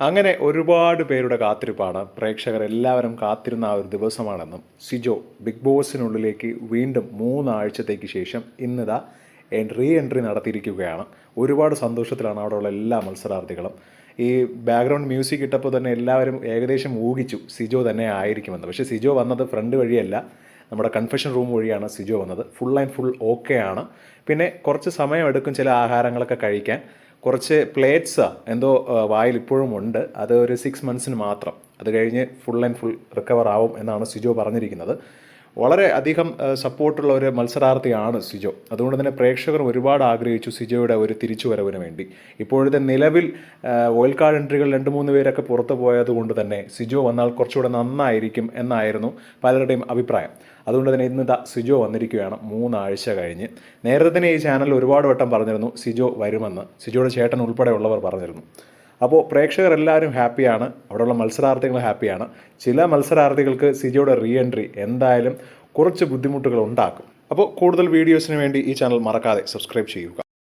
അങ്ങനെ ഒരുപാട് പേരുടെ കാത്തിരിപ്പാണ്. പ്രേക്ഷകർ എല്ലാവരും കാത്തിരുന്ന ആ ഒരു ദിവസമാണെന്നും സിജോ ബിഗ് ബോസിനുള്ളിലേക്ക് വീണ്ടും മൂന്നാഴ്ചത്തേക്ക് ശേഷം ഇന്നിതാ റീ എൻട്രി നടത്തിയിരിക്കുകയാണ്. ഒരുപാട് സന്തോഷത്തിലാണ് അവിടെയുള്ള എല്ലാ മത്സരാർത്ഥികളും. ഈ ബാക്ക്ഗ്രൗണ്ട് മ്യൂസിക് ഇട്ടപ്പോൾ തന്നെ എല്ലാവരും ഏകദേശം ഊഹിച്ചു സിജോ തന്നെ ആയിരിക്കുമെന്ന്. പക്ഷേ സിജോ വന്നത് ഫ്രണ്ട് വഴിയല്ല. നമ്മുടെ കൺഫെഷൻ റൂം വഴിയാണ് സിജോ വന്നത്. ഫുൾ ആൻഡ് ഫുൾ ഓക്കെ ആണ് പിന്നെ കുറച്ച് സമയമെടുക്കും ചില ആഹാരങ്ങളൊക്കെ കഴിക്കാൻ. കുറച്ച് പ്ലേറ്റ്സ് എന്തോ വായിൽ ഇപ്പോഴും ഉണ്ട്. അത് ഒരു സിക്സ് മന്ത്സിന് മാത്രം. അത് കഴിഞ്ഞ് ഫുൾ ആൻഡ് ഫുൾ റിക്കവർ ആവും എന്നാണ് സിജോ പറഞ്ഞിരിക്കുന്നത്. വളരെ അധികം സപ്പോർട്ടുള്ള ഒരു മത്സരാർത്ഥിയാണ് സിജോ. അതുകൊണ്ട് തന്നെ പ്രേക്ഷകർ ഒരുപാട് ആഗ്രഹിച്ചു സിജോയുടെ ഒരു തിരിച്ചുവരവിന് വേണ്ടി. ഇപ്പോഴത്തെ നിലവിൽ വേൾഡ് കാർഡ് എൻട്രികൾ രണ്ട് മൂന്ന് പേരൊക്കെ പുറത്തു പോയതുകൊണ്ട് തന്നെ സിജോ വന്നാൽ കുറച്ചുകൂടെ നന്നായിരിക്കും എന്നായിരുന്നു പലരുടെയും അഭിപ്രായം. അതുകൊണ്ട് തന്നെ ഇന്ന് സിജോ വന്നിരിക്കുകയാണ് മൂന്നാഴ്ച കഴിഞ്ഞ്. നേരത്തെ തന്നെ ഈ ചാനൽ ഒരുപാട് വട്ടം പറഞ്ഞിരുന്നു സിജോ വരുമെന്ന്. സിജോയുടെ ചേട്ടൻ ഉൾപ്പെടെയുള്ളവർ പറഞ്ഞിരുന്നു. അപ്പോൾ പ്രേക്ഷകർ എല്ലാവരും ഹാപ്പിയാണ്. അവിടെയുള്ള മത്സരാർത്ഥികൾ ഹാപ്പിയാണ്. ചില മത്സരാർത്ഥികൾക്ക് സിജോയുടെ റീ എൻട്രി എന്തായാലും കുറച്ച് ബുദ്ധിമുട്ടുകൾ ഉണ്ടാക്കും. അപ്പോൾ കൂടുതൽ വീഡിയോസിന് വേണ്ടി ഈ ചാനൽ മറക്കാതെ സബ്സ്ക്രൈബ് ചെയ്യുക.